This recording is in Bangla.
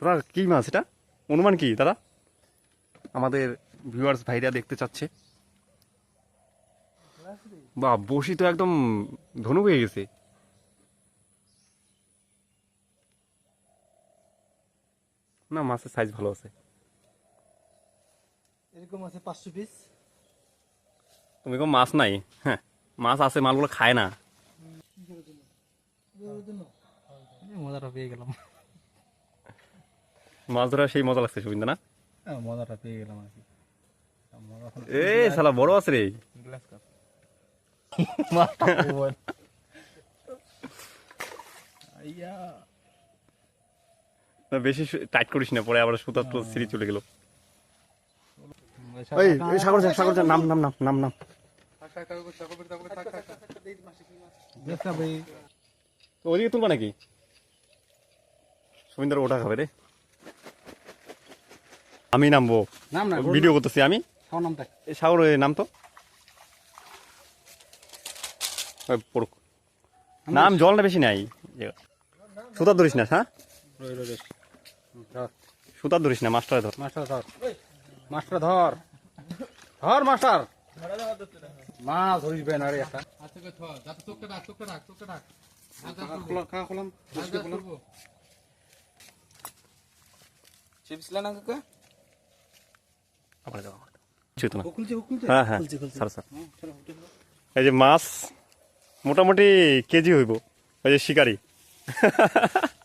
দাদা কী মাছ এটা অনুমান কি দাদা? আমাদের ভিউয়ার্স ভাইরা দেখতে চাচ্ছে। বা বসি তো একদম ধনু হয়ে গেছে। না মাছের সাইজ ভালো আছে। এরকম আছে পাঁচশো পিস তুমি কোনো মাছ নাই হ্যাঁ মাছ আছে মালগুলো খায় না। মজাটা পেয়ে গেলাম। মাছ ধরা সেই মজা লাগছে সুবিন্দা না? হ্যাঁ, মজাটা পেয়ে গেলাম আর কি। এ শালা বড় আছে রে। গ্লাস কাপ মাছটা বল আইয়া। না, বেশি টাইট করিস না পরে আবার সুতার তো সিঁড়ি চলে গেল। এই এই সাগর যা সাগর যা নাম নাম নাম নাম নাম। ওদিকে তুলবা নাকি? সুবিন্দার ওটা খাবে রে। আমি নামবো নাম না ভিডিও করতেছি আমি। খাওয়া নামটা এই সাগর নাম তো? ওই পড়ুক। নাম জলটা বেশি নাই। সুতার ধরিস না হ্যাঁ? সুতার ধরিস না মাস্টারে ধর। মাস্টার ধর। মাস্টার ধর। ধর মাস্টার। মাছ ধরিবে না রে একটা চিপস লেনা কাকা? যাও, হ্যাঁ হ্যাঁ এই যে মাছ মোটামুটি কেজি হইব ওই যে শিকারি।